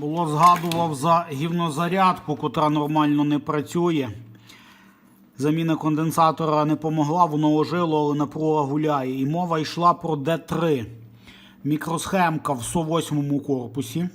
Було згадував за гівнозарядку, котра нормально не працює. Заміна конденсатора не помогла, воно ожило, але напруга гуляє. І мова йшла про D3. Мікросхемка в 108 корпусі.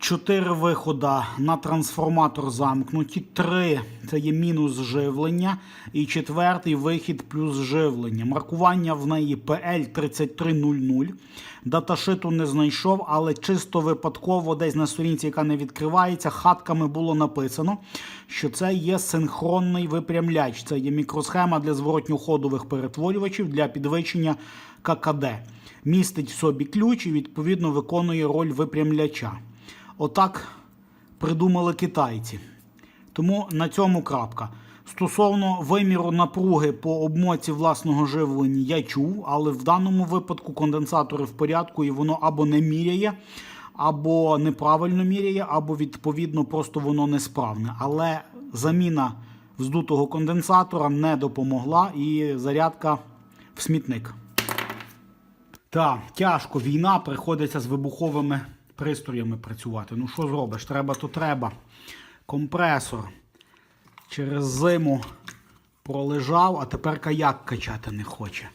Чотири виходи на трансформатор замкнуті. Три це є мінус живлення. І четвертий вихід плюс живлення. Маркування в неї PL3300. Даташиту не знайшов, але чисто випадково, десь на сторінці, яка не відкривається, хатками було написано, що це є синхронний випрямляч. Це є мікросхема для зворотньоходових перетворювачів для підвищення ККД. Містить в собі ключ і відповідно виконує роль випрямляча. Отак придумали китайці. Тому на цьому крапка. Стосовно виміру напруги по обмотці власного живлення я чув, але в даному випадку конденсатори в порядку і воно або не міряє, або неправильно міряє, або відповідно просто воно несправне. Але заміна вздутого конденсатора не допомогла і зарядка в смітник. Так, тяжко війна, приходиться з вибуховими пристроями працювати. Ну що зробиш? Треба, то треба. Компресор через зиму пролежав, а тепер каяк качати не хоче.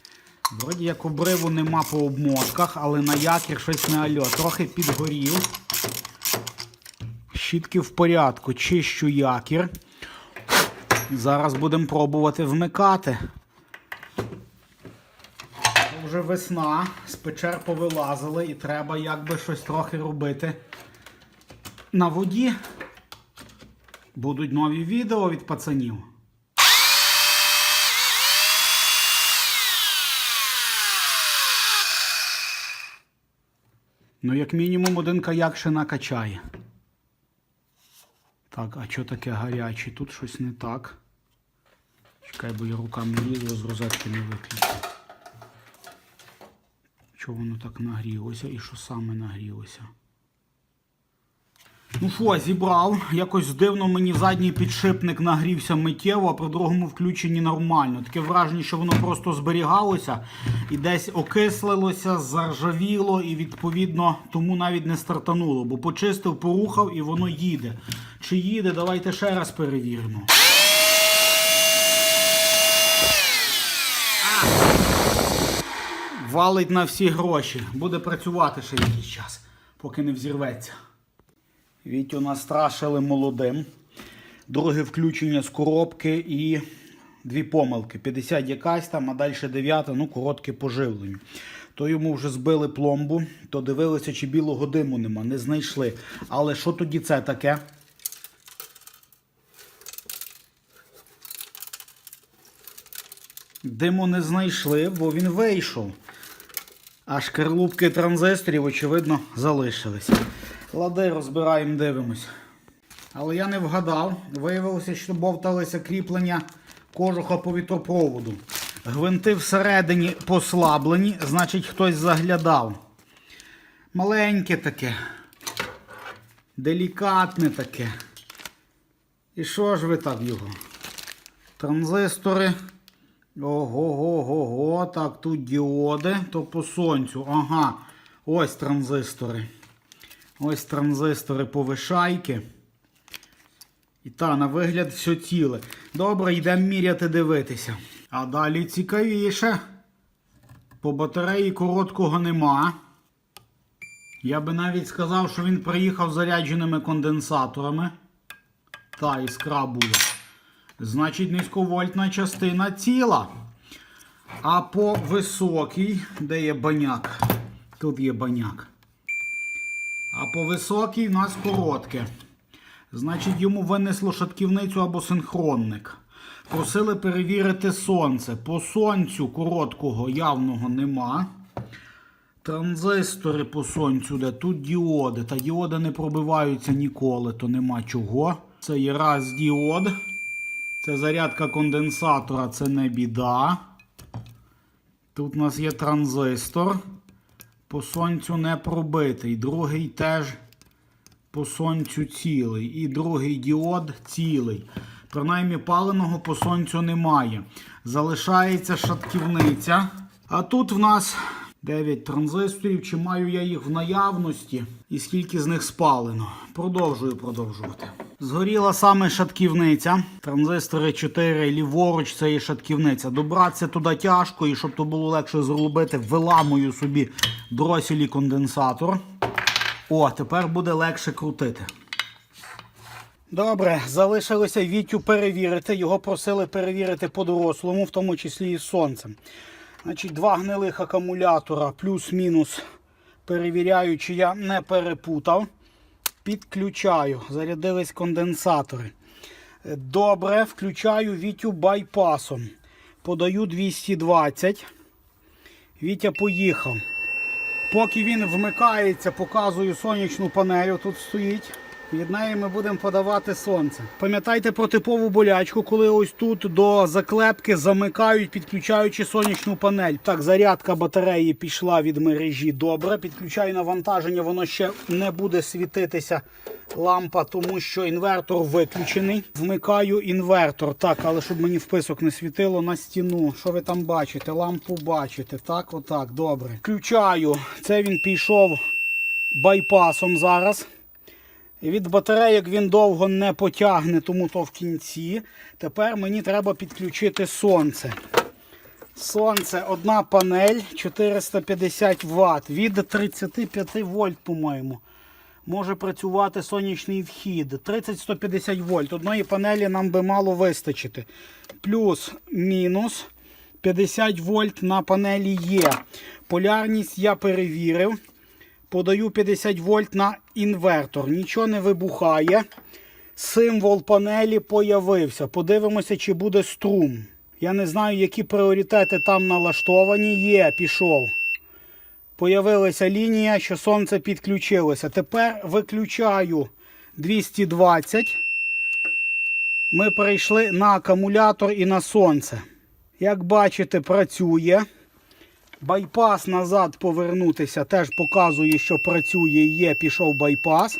Вроді як обриву нема по обмотках, але на якір щось не альо. Трохи підгорів. Щітки в порядку, чищу якір. Зараз будемо пробувати вмикати. Вже весна, з печер повилазили і треба якби щось трохи робити на воді. Будуть нові відео від пацанів. Ну, як мінімум, один каяк ще накачає. Так, а що таке гаряче? Тут щось не так. Чекай, бо я руками лізу, з розетки не виключу. Чого воно так нагрілося і що саме нагрілося? Ну що, зібрав. Якось дивно мені задній підшипник нагрівся миттєво, а при другому включенні нормально. Таке враження, що воно просто зберігалося і десь окислилося, заржавіло і відповідно тому навіть не стартануло. Бо почистив, порухав і воно їде. Чи їде, давайте ще раз перевіримо. Валить на всі гроші. Буде працювати ще якийсь час, поки не взірветься. Вітю настрашили молодим. Друге включення з коробки і дві помилки. 50 якась там, а далі 9, ну коротке поживлення. То йому вже збили пломбу, то дивилися, чи білого диму нема, не знайшли. Але що тоді це таке? Диму не знайшли, бо він вийшов. А шкарлупки транзисторів, очевидно, залишились. Лади, розбираємо, дивимось. Але я не вгадав. Виявилося, що бовталися кріплення кожуха по вітропроводу. Гвинти всередині послаблені, значить хтось заглядав. Маленьке таке. Делікатне таке. І що ж ви так його? Транзистори. Ого-го-го-го. Так, тут діоди, то по сонцю. Ага. Ось транзистори. Ось транзистори повишайки. І та, на вигляд, все ціле. Добре, йдемо міряти дивитися. А далі цікавіше. По батареї короткого нема. Я би навіть сказав, що він приїхав зарядженими конденсаторами. Та, іскра була. Значить, низьковольтна частина ціла. А по високій, де є баняк? Тут є баняк. А по високій в нас коротке. Значить, йому винесло шатківницю або синхронник. Просили перевірити сонце. По сонцю короткого явного нема. Транзистори по сонцю, де тут діоди. Та діоди не пробиваються ніколи, то нема чого. Це є раз діод. Це зарядка конденсатора, це не біда. Тут у нас є транзистор. По сонцю не пробитий. Другий теж по сонцю цілий. І другий діод цілий. Принаймні паленого по сонцю немає. Залишається шатківниця. А тут в нас 9 транзисторів. Чи маю я їх в наявності і скільки з них спалено? Продовжую продовжувати. Згоріла саме шатківниця. Транзистори 4 ліворуч це є шатківниця. Добратися туди тяжко, і щоб то було легше зробити, виламую собі дроселі конденсатор. О, тепер буде легше крутити. Добре, залишилося Вітю перевірити. Його просили перевірити по-дорослому, в тому числі і сонцем. Значить, два гнилих акумулятора плюс-мінус перевіряю, чи я не перепутав. Підключаю. Зарядились конденсатори. Добре, включаю Вітю байпасом. Подаю 220. Вітя поїхав. Поки він вмикається, показую сонячну панель. Тут стоїть. Від неї ми будемо подавати сонце. Пам'ятайте про типову болячку, коли ось тут до заклепки замикають, підключаючи сонячну панель. Так, зарядка батареї пішла від мережі. Добре. Підключаю навантаження, воно ще не буде світитися лампа, тому що інвертор виключений. Вмикаю інвертор. Так, але щоб мені вписок не світило на стіну. Що ви там бачите? Лампу бачите. Так, отак, добре. Включаю. Це він пішов байпасом зараз. Від батарейок він довго не потягне, тому то в кінці. Тепер мені треба підключити сонце. Сонце, одна панель 450 Вт від 35 вольт, по-моєму. Може працювати сонячний вхід. 30-150 вольт. Одної панелі нам би мало вистачити. Плюс, мінус 50 вольт на панелі є. Полярність я перевірив. Подаю 50 вольт на інвертор. Нічого не вибухає. Символ панелі появився. Подивимося, чи буде струм. Я не знаю, які пріоритети там налаштовані. Є, пішов. Появилася лінія, що сонце підключилося. Тепер виключаю 220. Ми перейшли на акумулятор і на сонце. Як бачите, працює. Байпас назад повернутися теж показує, що працює, і є, пішов байпас.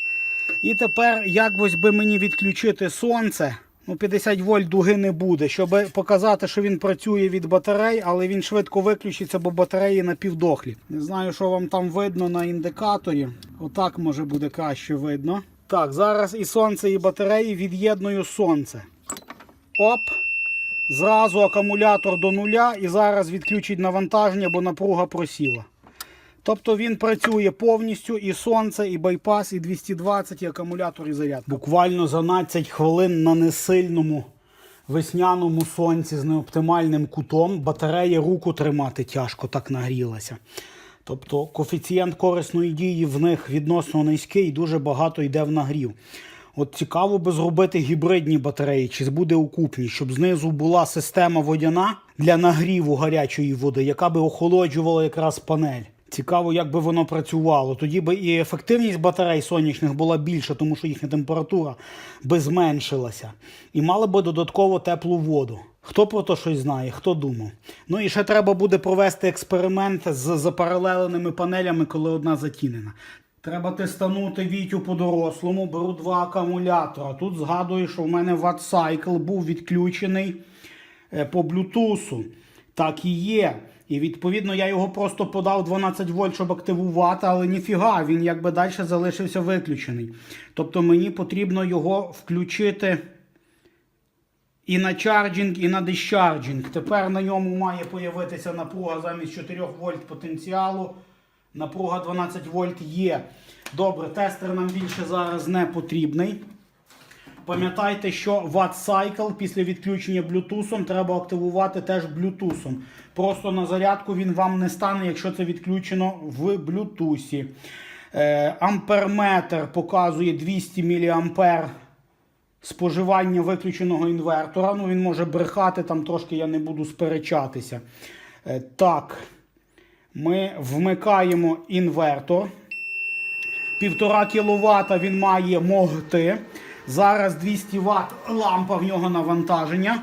І тепер, як ось би мені відключити сонце, ну 50 вольт дуги не буде, щоб показати, що він працює від батарей, але він швидко виключиться, бо батареї напівдохлі. Не знаю, що вам там видно на індикаторі. Отак може буде краще видно. Так, зараз і сонце, і батареї від'єдную сонце. Оп. Зразу акумулятор до нуля і зараз відключить навантаження, бо напруга просіла. Тобто він працює повністю і сонце, і байпас, і 220, і акумулятор, і заряд. Буквально за 12 хвилин на несильному весняному сонці з неоптимальним кутом батарея руку тримати тяжко, так нагрілася. Тобто коефіцієнт корисної дії в них відносно низький і дуже багато йде в нагрів. От цікаво би зробити гібридні батареї, чи буде окупні, щоб знизу була система водяна для нагріву гарячої води, яка би охолоджувала якраз панель. Цікаво, як би воно працювало. Тоді би і ефективність батарей сонячних була більша, тому що їхня температура би зменшилася. І мали би додатково теплу воду. Хто про то щось знає, хто думав. Ну і ще треба буде провести експеримент з запаралеленими панелями, коли одна затінена. Треба тестанути вітю по-дорослому, беру два акумулятора. Тут згадую, що в мене ватсайкл був відключений е, по блютусу. Так і є. І відповідно я його просто подав 12 вольт, щоб активувати, але ніфіга, він якби далі залишився виключений. Тобто мені потрібно його включити і на чарджинг, і на дещарджинг. Тепер на ньому має появитися напруга замість 4 вольт потенціалу. Напруга 12 вольт є. Добре, тестер нам більше зараз не потрібний. Пам'ятайте, що Cycle після відключення Bluetooth треба активувати теж Bluetooth. Просто на зарядку він вам не стане, якщо це відключено в Bluetooth. Е, амперметр показує 200 мА споживання виключеного інвертора. Ну, він може брехати, там трошки я не буду сперечатися. Е, так, ми вмикаємо інвертор. Півтора кВт він має могти. Зараз 200 Вт лампа в нього навантаження.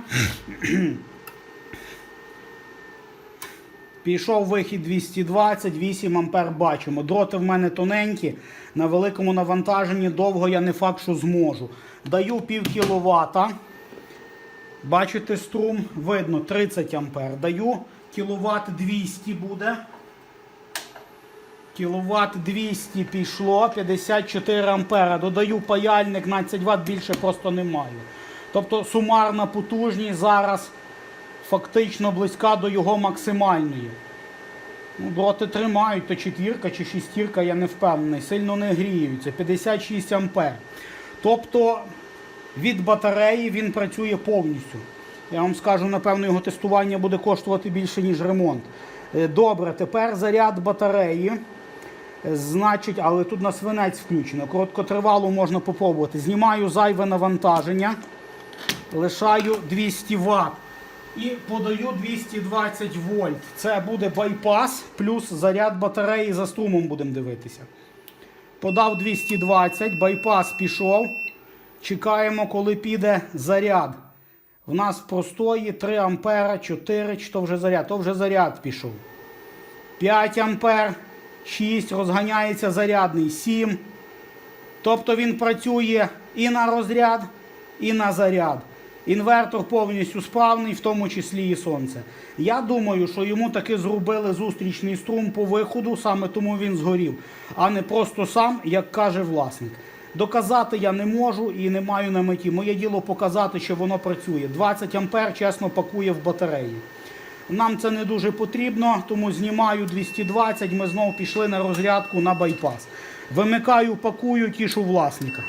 Пішов вихід 220, 8 ампер бачимо. Дроти в мене тоненькі, на великому навантаженні довго я не факт, що зможу. Даю пів кіловата. Бачите, струм видно 30 ампер. Даю кіловат 200 буде. Кіловат 200 пішло, 54 ампера. Додаю паяльник, 12 Вт більше просто не. Тобто сумарна потужність зараз фактично близька до його максимальної. Ну, дроти тримають, то четвірка чи шістірка, я не впевнений. Сильно не гріються. 56 ампер. Тобто від батареї він працює повністю. Я вам скажу, напевно, його тестування буде коштувати більше, ніж ремонт. Е, Добре, тепер заряд батареї. Значить, але тут на свинець включено. Короткотривалу можна попробувати. Знімаю зайве навантаження, лишаю 200 Вт і подаю 220 вольт. Це буде байпас плюс заряд батареї за струмом будемо дивитися. Подав 220, байпас пішов. Чекаємо, коли піде заряд. В нас простої 3 ампера, 4, чи то вже заряд, то вже заряд пішов. 5 ампер, 6, розганяється зарядний, 7. Тобто він працює і на розряд, і на заряд. Інвертор повністю справний, в тому числі і сонце. Я думаю, що йому таки зробили зустрічний струм по виходу, саме тому він згорів, а не просто сам, як каже власник. Доказати я не можу і не маю на меті. Моє діло показати, що воно працює. 20 ампер чесно пакує в батареї. Нам це не дуже потрібно, тому знімаю 220, ми знову пішли на розрядку на байпас. Вимикаю, пакую, тішу власника.